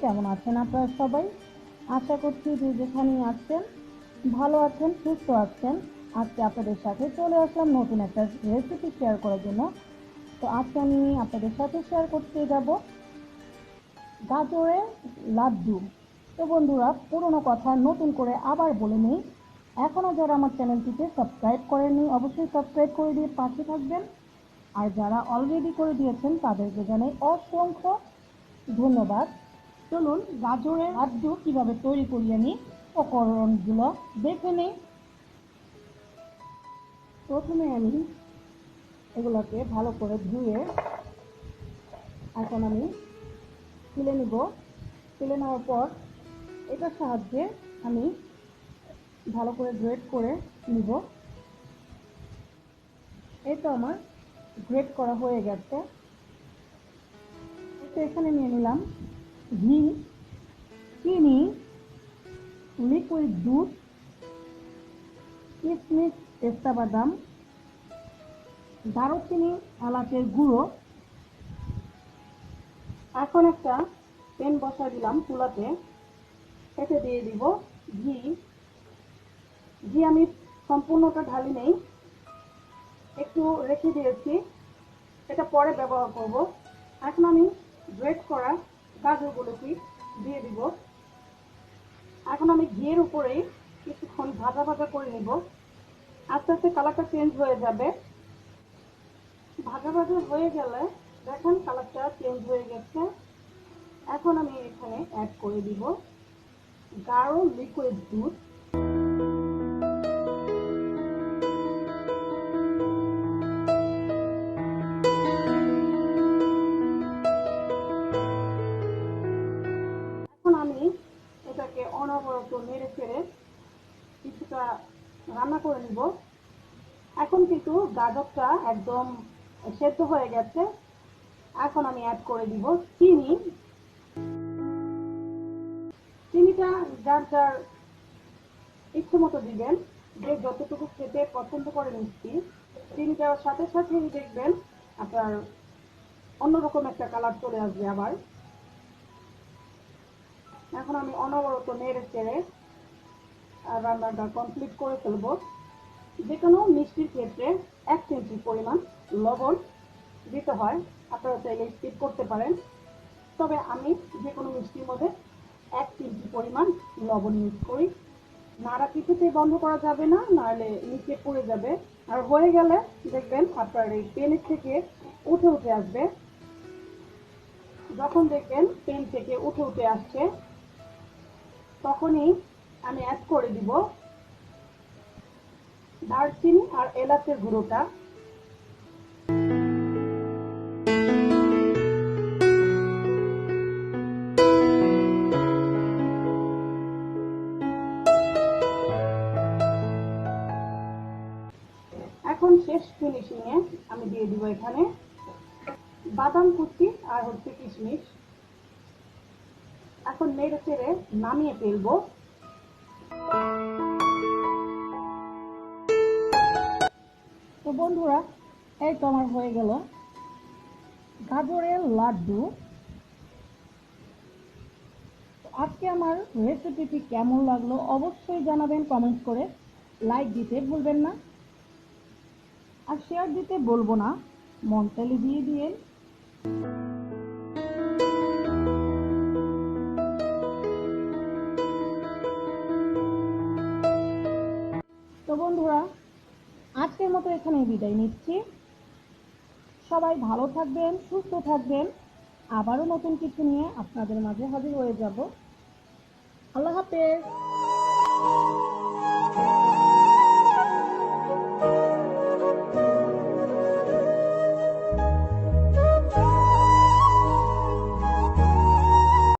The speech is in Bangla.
কেমন আছেন আপনারা সবাই? আশা করছি যে যেখানেই আছেন ভালো আছেন, সুস্থ আছেন। আজকে আপনাদের সাথে চলে আসলাম নতুন একটা রেসিপি শেয়ার করার জন্য। তো আজকে আমি আপনাদের সাথে শেয়ার করতে যাব গাজরের লাড্ডু। তো বন্ধুরা, পুরনো কথা নতুন করে আবার বলে নিই। এখনও যারা আমার চ্যানেলটিকে সাবস্ক্রাইব করেননি, অবশ্যই সাবস্ক্রাইব করে দিয়ে পাশে থাকবেন। আর যারা অলরেডি করে দিয়েছেন, তাদেরকে জানাই অসংখ্য ধন্যবাদ। চলুন গাজরের লাড্ডু কীভাবে তৈরি করিয়ে নিই উপকরণগুলো দেখে নিই। প্রথমে আমি এগুলোকে ভালো করে ধুয়ে এখন আমি তুলে নিব। তুলে নেওয়ার পর এটার সাহায্যে আমি ভালো করে গ্রেড করে নিব। এই তো আমার গ্রেড করা হয়ে গেছে। তো এখানে নিয়ে নিলাম ঘি, চিনি লিকুইড দুধ কিশমিশ পেস্তা বাদাম, দারুচিনি, এলাচের গুঁড়ো। এখন একটা পেন বসা দিলাম চুলাতে। এতে দিয়ে দিব ঘি। ঘি আমি সম্পূর্ণটা ঢালি নেই, একটু রেখে দিয়েছি। এটা পরে ব্যবহার করব। এখন আমি গ্রেট করা, গাজরগুলোকে দিয়ে দিব। এখন আমি ঘিয়ের উপরেই কিছুক্ষণ ভাজা ভাজা করে নিব। আস্তে আস্তে কালারটা চেঞ্জ হয়ে যাবে। ভাজা ভাজা হয়ে গেলে দেখেন কালারটা চেঞ্জ হয়ে গেছে। এখন আমি এখানে অ্যাড করে দিব। গাঢ় লিকুইড দুধ অনবরত নেড়ে ফেড়ে কিছুটা রান্না করে নিব। এখন কিন্তু গাজরটা একদম সেদ্ধ হয়ে গেছে। এখন আমি অ্যাড করে দিব চিনি। চিনিটা যার যার ইচ্ছে মতো দিবেন, যে যতটুকু খেতে পছন্দ করে মিষ্টি চিনি দেওয়ার সাথে সাথেই দেখবেন আপনার অন্যরকম একটা কালার চলে আসবে আবার। এখন আমি অনবরত নেড়ে চেড়ে রান্নাটা কমপ্লিট করে ফেলব। যে কোনো মিষ্টির ক্ষেত্রে এক কেজি পরিমাণ লবণ দিতে হয়। আপনারা চাইলে স্কিপ করতে পারেন। তবে আমি যে কোনো মিষ্টির মধ্যে এক কেজি পরিমাণ লবণ ইউজ করি। নাড়া কিছুতেই বন্ধ করা যাবে না, নাহলে নিচে পড়ে যাবে। আর হয়ে গেলে দেখবেন আপনার এই পেনের থেকে উঠে উঠে আসবে। যখন দেখবেন পেন থেকে উঠে উঠে আসছে তখনই আমি অ্যাড করে দিব দারচিনি আর এলাচের গুঁড়োটা। এখন শেষ ফিনিশিংয়ে আমি দিয়ে দিব এখানে বাদাম কুচি আর হচ্ছে কিশমিশ। এখন নেড়ে চেড়ে নামিয়ে ফেলব। তো বন্ধুরা, এই তো আমার হয়ে গেল। গাজরের লাড্ডু। আজকে আমার রেসিপিটি কেমন লাগল অবশ্যই জানাবেন কমেন্ট করে। লাইক দিতে ভুলবেন না। আর শেয়ার দিতে বলব না। মনটালি দিয়ে দিয়ে মতো এখানে বিদায় নিচ্ছি। সবাই ভালো থাকবেন, সুস্থ থাকবেন। আবারও নতুন কিছু নিয়ে আপনাদের মাঝে হাজির হয়ে যাব। আল্লাহ হাফেজ।